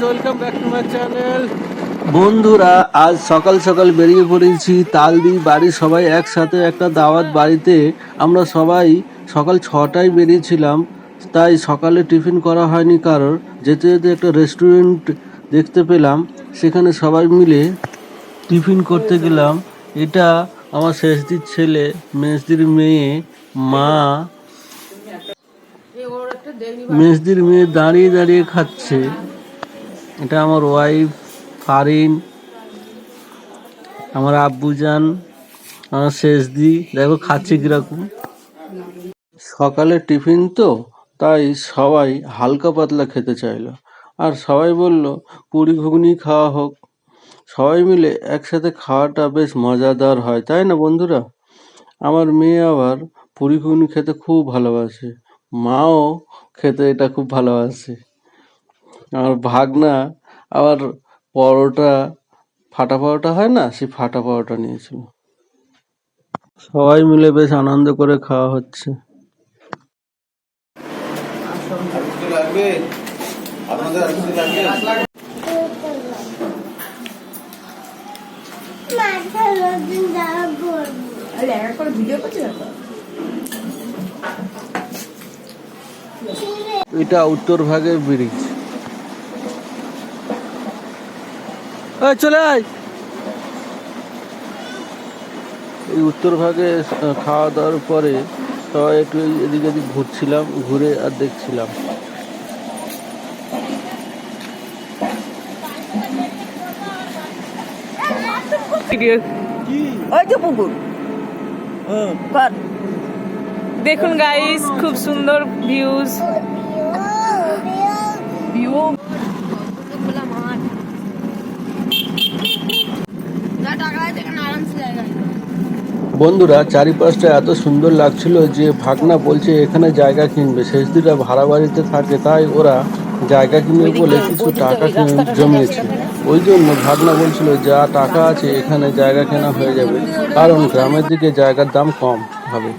Welcome back to my channel বন্ধুরা আজ সকাল সকাল বেরিয়ে পড়েছি তালদি বাড়ির সবাই একসাথে একটা দাওয়াত বাড়িতে। আমরা সবাই সকাল ছটায় বেরিয়েছিলাম তাই সকালে টিফিন করা হয়নি কারোর। যেতে যেতে একটা রেস্টুরেন্ট দেখতে পেলাম সেখানে সবাই মিলে টিফিন করতে গেলাম। এটা আমার শেষদির ছেলে মেজদির মেয়ে মা। মেজদির মেয়ে দাঁড়িয়ে দাঁড়িয়ে খাচ্ছে। এটা আমার ওয়াইফ ফারিন আমার আব্বুজান, আমার শেষদি। দেখো খাচ্ছে কীরকম। সকালে টিফিন তো, তাই সবাই হালকা পাতলা খেতে চাইলো। আর সবাই বলল, পুরি ঘুগনি খাওয়া হোক। সবাই মিলে একসাথে খাওয়াটা বেশ মজাদার হয়, তাই না বন্ধুরা? আমার মেয়ে আবার পুরি ঘুগনি খেতে খুব ভালোবাসে। মাও খেতে এটা খুব ভালোবাসে। আমার ভাগনা আবার পরোটা ফাটা পরোটা হয় না? সেই ফাটা পরোটা নিয়েছিল। সবাই মিলে বেশ আনন্দ করে খাওয়া হচ্ছে। এটা উত্তর ভাগের আপনাদের আর কিছু লাগবে মাথা নতুন জামা পরবো আরে এক করে ভিডিও করছি না তো এটা উত্তর ভাগের ব্রিজ এই চলে আয়। এই উত্তর ভাগে খাওয়া দাওয়ার পরে সবাই একটু এই এদিক এদিক ঘুরছিলাম ঘুরে আর দেখছিলাম। ওই তো পুকুর। দেখুন গাইস খুব সুন্দর ভিউজ বন্ধুরা চারিপাশটা এত সুন্দর লাগছিল যে ভাগনা বলছে এখানে জায়গা কিনবে। শেষ শেষদিরা ভাড়া বাড়িতে থাকে তাই ওরা জায়গা কিনবে বলে কিছু টাকা কিনে জমিয়েছে। ওই জন্য ভাগনা বলছিল যা টাকা আছে এখানে জায়গা কেনা হয়ে যাবে। কারণ গ্রামের দিকে জায়গার দাম কম হবে।